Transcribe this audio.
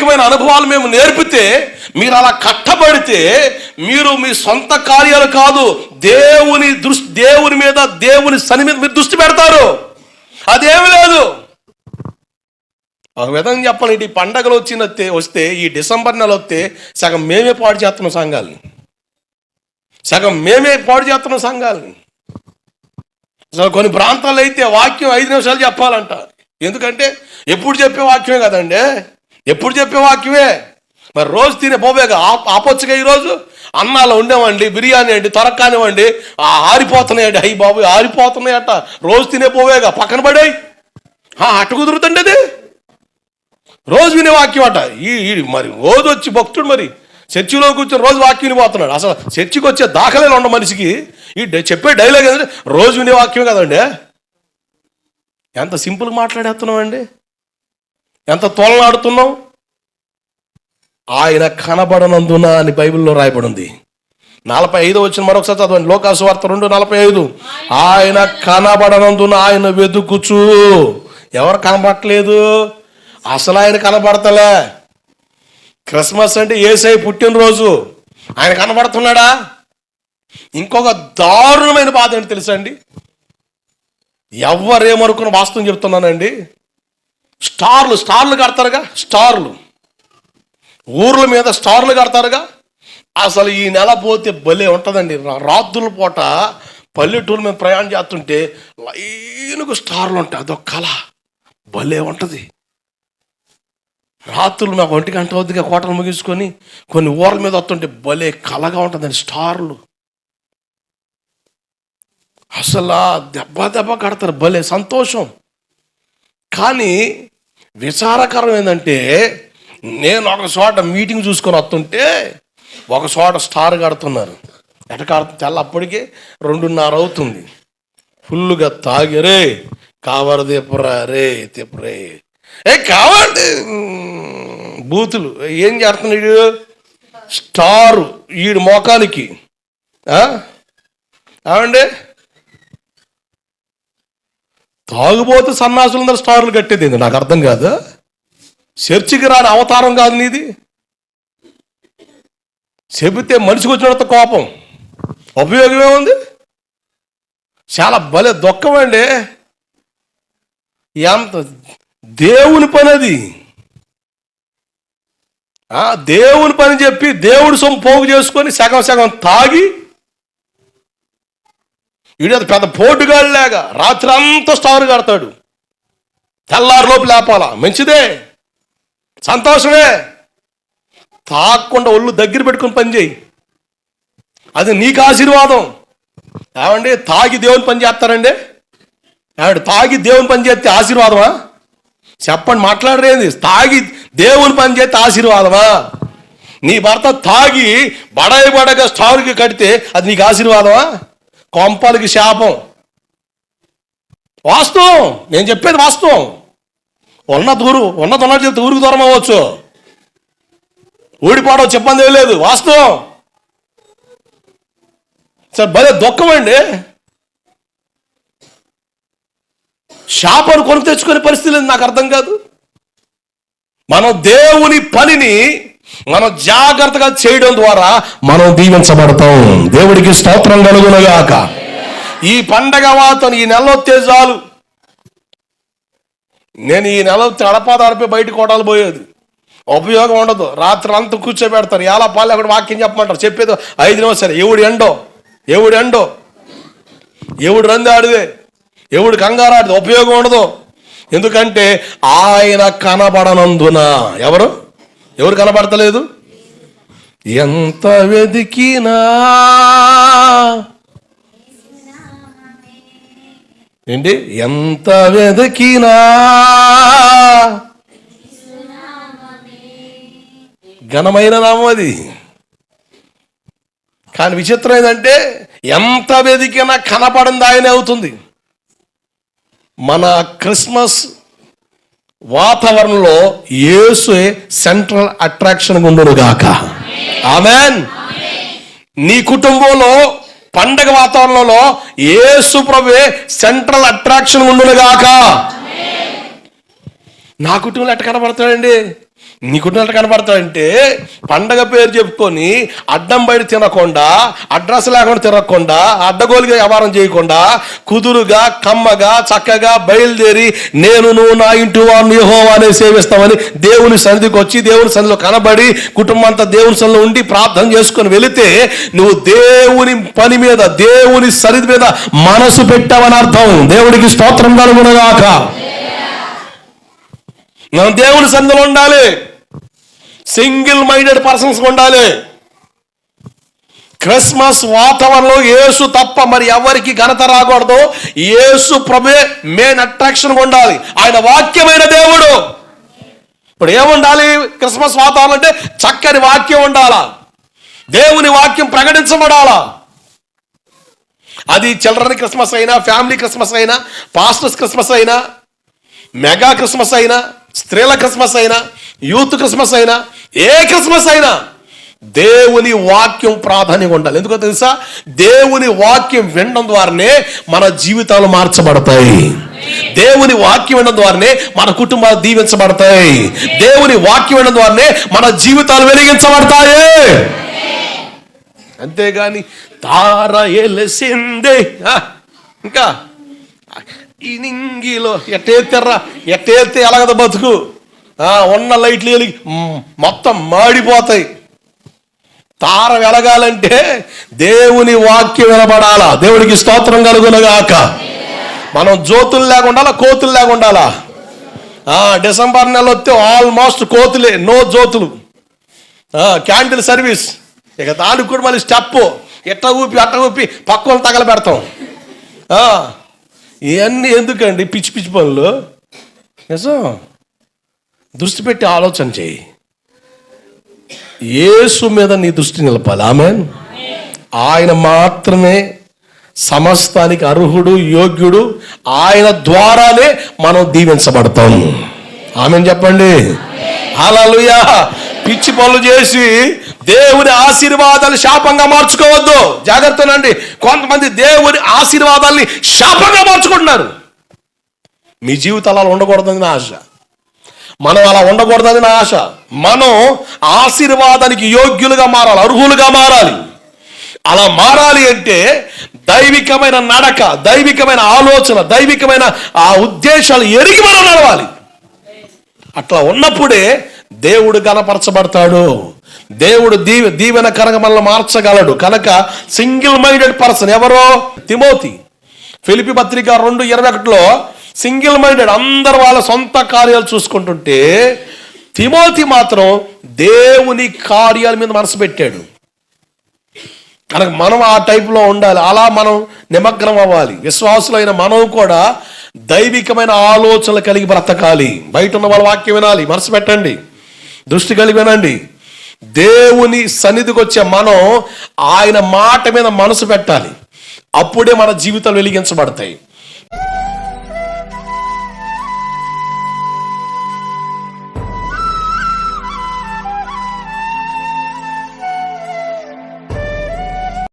దైవికమైన అనుభవాలు మేము నేర్పితే మీరు అలా కట్టబడితే మీరు మీ సొంత కార్యాలు కాదు దేవుని దృష్టి దేవుని మీద దేవుని సని మీద మీరు దృష్టి పెడతారు. అదేమి లేదు. ఒక విధంగా చెప్పాలి ఈ పండగలు వచ్చిన వస్తే ఈ డిసెంబర్ నెల వస్తే సగం మేమే పాడు చేస్తున్నాం సంఘాలని. సగం మేమే పాడు చేస్తున్నాం సంఘాలని. అసలు కొన్ని ప్రాంతాల్లో అయితే వాక్యం ఐదు నిమిషాలు చెప్పాలంట. ఎందుకంటే ఎప్పుడు చెప్పే వాక్యమే కదండి? ఎప్పుడు చెప్పే వాక్యమే? మరి రోజు తినే పోవేగా ఆపొచ్చుగా ఈరోజు? అన్నాలు ఉండేవండి బిర్యానీ అండి తొరక్కానివ్వండి ఆరిపోతున్నాయండి. అయ్యి బాబు ఆరిపోతున్నాయట. రోజు తినే పోవేగా పక్కన పడేయి. అటు కుదురుతండి అది. రోజు వినే వాక్యం అట. ఈ ఈ మరి రోజు వచ్చి భక్తుడు మరి చర్చిలో కూర్చొని రోజు వాక్యం వినిపోతున్నాడు. అసలు చర్చికి వచ్చే దాఖలేలు ఉండ మనిషికి. ఈ చెప్పే డైలాగ్ ఏంటంటే రోజు వినే వాక్యం కదండి. ఎంత సింపుల్గా మాట్లాడేస్తున్నాం అండి ఎంత తోలనాడుతున్నావు ఆయన కనబడనందున అని బైబిల్లో రాయబడి ఉంది నలభై ఐదు వచ్చిన మరొకసారి చదవండి. లోకాసు వార్త రెండు నలభై ఐదు. ఆయన కనబడనందున ఆయన వెతుకుచు. ఎవరు కనబడట్లేదు? అసలు ఆయన కనబడతలే. క్రిస్మస్ అంటే ఏసై పుట్టినరోజు. ఆయన కనబడుతున్నాడా? ఇంకొక దారుణమైన బాధ ఏంటి తెలుసా అండి? ఎవరేమనుకున్న వాస్తవం చెప్తున్నానండి. స్టార్లు స్టార్లు కడతారుగా? స్టార్లు. ఊర్ల మీద స్టార్లు కడతారుగా? అసలు ఈ నెల పోతే భలే ఉంటుందండి. రాత్రుల పూట పల్లెటూరు మీద ప్రయాణం చేస్తుంటే లైన్కు స్టార్లు ఉంటాయి. అదొక కళ. భలే ఉంటుంది. రాత్రులు మాకు ఒంటి గంట అవుతుందిగా కోటలు ముగించుకొని కొన్ని ఊర్ల మీద వస్తుంటే భలే కళగా ఉంటుందండి స్టార్లు. అసలు దెబ్బ దెబ్బ కడతారు. భలే సంతోషం. కానీ విచారకరం ఏంటంటే నేను ఒక చోట మీటింగ్ చూసుకొని వస్తుంటే ఒక చోట స్టార్ కడుతున్నారు. ఎట కడుతుంది తెల్ల అప్పటికే రెండున్నర అవుతుంది. ఫుల్గా తాగిరే కావర తిప్పరా రే తిప్పరే. ఏ కావండి! బూతులు. ఏం చేస్తున్నాడు స్టారు. ఈడు మోకానికి ఆ? ఏమండి? తాగుబోతు సన్నాసులందరూ స్టార్లు కట్టేది నాకు అర్థం కాదు. చర్చికి రాని అవతారం కాదు నీది. చెబితే మనిషికి వచ్చినంత కోపం. ఉపయోగమే ఉంది. చాలా భలే దుఃఖమండి ఎంత దేవుని పని అది. ఆ, దేవుని పని చెప్పి దేవుడి సొమ్ము పోగు చేసుకొని సగం సగం తాగి వీడు అది పెద్ద పోటుగాళ్ళలాగా రాత్రి అంతా స్టార్ కడతాడు. తెల్లారిలోపు లేపాలా? మంచిదే. సంతోషమే. తాక్కుండా ఒళ్ళు దగ్గర పెట్టుకుని పని చేయి. అది నీకు ఆశీర్వాదం. ఏమండి తాగి దేవుని పని చేస్తారండి? ఏమండి తాగి దేవుని పని చేస్తే ఆశీర్వాదమా? చెప్పండి మాట్లాడరేంది? తాగి దేవుని పని చేస్తే ఆశీర్వాదమా? నీ భర్త తాగి బడాయి బడగా స్టార్కి కడితే అది నీకు ఆశీర్వాదమా? కొంపలకి శాపం. వాస్తవం. నేను చెప్పేది వాస్తవం. ఉన్న దూరు ఉన్నది ఉన్నట్టు చెప్తే ఊరికి దూరం అవ్వచ్చు. ఊడిపోవడం చెప్పంది ఏం లేదు. వాస్తవం. సార్ భలే దుఃఖం అండి. శాపను కొని తెచ్చుకునే పరిస్థితి లేదు నాకు అర్థం కాదు. మనం దేవుని పనిని మనం జాగ్రత్తగా చేయడం ద్వారా మనం దీవించబడతాం. దేవుడికి స్తోత్రం కలుగునగాక. ఈ పండగ వాతను ఈ నెలలో చాలు. నేను ఈ నెల తడపాదారిపై బయట కోటాలు పోయేది. ఉపయోగం ఉండదు. రాత్రి అంతా కూర్చోబెడతారు. ఎలా పాలు అక్కడ వాక్యం చెప్పమంటారు. చెప్పేది ఐదు నిమిషాలు. ఎవడు ఎండో? ఎవడు ఎండో? ఎవడు రంది ఆడిదే ఎవడు కంగారు ఉపయోగం ఉండదు. ఎందుకంటే ఆయన కనబడనందున. ఎవరు? ఎవరు కనబడతలేదు? ఎంత వెతికినా ఏంటి? ఎంత వెతికినా ఘనమైన నామం అది. కానీ విచిత్రం ఏంటంటే ఎంత వెదికినా కనపడింది ఆయనే అవుతుంది. మన క్రిస్మస్ వాతావరణంలో యేసు సెంట్రల్ అట్రాక్షన్ ఉండును గాక ఆమెన్ నీ కుటుంబంలో పండగ వాతావరణంలో యేసు ప్రభువే సెంట్రల్ అట్రాక్షన్ ఉండను గాక నా కుటుంబంలో ఎట్ట కనబడతాడండి? నీ కుటుంబాలు కనబడతాడంటే పండగ పేరు చెప్పుకొని అడ్డం బయట తినకుండా అడ్రస్ లేకుండా తిరగకుండా అడ్డగోలుగా వ్యవహారం చేయకుండా కుదురుగా కమ్మగా చక్కగా బయలుదేరి నేను నువ్వు నా ఇంటి యెహోవా అనే సేవిస్తామని దేవుని సన్నిధికి వచ్చి దేవుని సన్నిధిలో కనబడి కుటుంబం అంతా దేవుని సన్నిధిలో ఉండి ప్రార్థన చేసుకొని వెళితే నువ్వు దేవుని పని మీద దేవుని సన్నిధి మీద మనసు పెట్టావని అర్థం. దేవుడికి స్తోత్రం కలుగునగాక. మనం దేవుని సన్నిధిలో ఉండాలి. సింగిల్ మైండెడ్ పర్సన్స్ ఉండాలి. క్రిస్మస్ వాతావరణంలో యేసు తప్ప మరి ఎవరికి ఘనత రాకూడదు? యేసు ప్రభే మెయిన్ అట్రాక్షన్ ఉండాలి. ఆయన వాక్యమైన దేవుడు. ఇప్పుడు ఏముండాలి క్రిస్మస్ వాతావరణం అంటే చక్కని వాక్యం ఉండాలా. దేవుని వాక్యం ప్రకటించబడాలా. అది చిల్డ్రన్ క్రిస్మస్ అయినా ఫ్యామిలీ క్రిస్మస్ అయినా పాస్టర్స్ క్రిస్మస్ అయినా మెగా క్రిస్మస్ అయినా స్త్రీల క్రిస్మస్ అయినా యూత్ క్రిస్మస్ అయినా ఏ క్రిస్మస్ అయినా దేవుని వాక్యం ప్రాధాన్యంగా ఉండాలి. ఎందుకో తెలుసా? దేవుని వాక్యం వినడం ద్వారానే మన జీవితాలు మార్చబడతాయి. దేవుని వాక్యం వినడం ద్వారానే మన కుటుంబాలు దీవించబడతాయి. దేవుని వాక్యం వినడం ద్వారానే మన జీవితాలు వెలిగించబడతాయి. అంతేగాని తార ఎలసిందే. ఆ, ఇంకా ఇనింగిలో నింగిలో ఎట్టేత్తెర్రా ఎట్టేస్తే ఎలాగద బతుకు? ఉన్న లైట్లు వెలిగి మొత్తం మాడిపోతాయి. తార వెలగాలంటే దేవుని వాక్యం వినబడాలా? దేవుడికి స్తోత్రం కలుగునగాక. మనం జ్యోతులు లేకుండా కోతులు లేకుండాలా? డిసెంబర్ నెల వస్తే ఆల్మోస్ట్ కోతులే నో జ్యోతులు. Candle service. ఇక దానికి కూడా మళ్ళీ స్టెప్ ఎట్ట ఊపి అట్ట ఊపి పక్కన తగల పెడతాం ఇవన్నీ ఎందుకండి పిచ్చి పిచ్చి పనులు? నిజం? దృష్టి పెట్టి ఆలోచన చేయి. యేసు మీద నీ దృష్టి నిలపాలి. ఆమె ఆయన మాత్రమే సమస్తానికి అర్హుడు యోగ్యుడు. ఆయన ద్వారానే మనం దీవించబడతాం. ఆమె చెప్పండి. హల్లెలూయా. పిచ్చి పనులు చేసి దేవుని ఆశీర్వాదాలు శాపంగా మార్చుకోవద్దు. జాగ్రత్తనండి కొంతమంది దేవుని ఆశీర్వాదాల్ని శాపంగా మార్చుకుంటున్నారు. మీ జీవితాలు అలా ఉండకూడదని నా ఆశ. మనం అలా ఉండకూడదని నా ఆశ. మనం ఆశీర్వాదానికి యోగ్యులుగా మారాలి అర్హులుగా మారాలి. అలా మారాలి అంటే దైవికమైన నడక దైవికమైన ఆలోచన దైవికమైన ఆ ఉద్దేశాలు ఎరిగి మనం నడవాలి. అట్లా ఉన్నప్పుడే దేవుడు గణపరచబడతాడు దేవుడు దీవె దీవెనకరంగా మనల్ని మార్చగలడు. కనుక సింగిల్ మైండెడ్ పర్సన్ ఎవరో? తిమోతి. ఫిలిపి పత్రిక రెండు ఇరవై ఒకటిలో సింగిల్ మైండెడ్ అందరు వాళ్ళ సొంత కార్యాలు చూసుకుంటుంటే తిమోతి మాత్రం దేవుని కార్యాల మీద మనసు పెట్టాడు. కనుక మనం ఆ టైప్లో ఉండాలి. అలా మనం నిమగ్నం అవ్వాలి. విశ్వాసులైన మనం కూడా దైవికమైన ఆలోచనలు కలిగి బ్రతకాలి. బయట ఉన్న వాళ్ళ వాక్యం వినాలి. మనసు పెట్టండి. దృష్టి కలిగి వినండి. దేవుని సన్నిధికి వచ్చే మనం ఆయన మాట మీద మనసు పెట్టాలి. అప్పుడే మన జీవితాలు వెలిగించబడతాయి.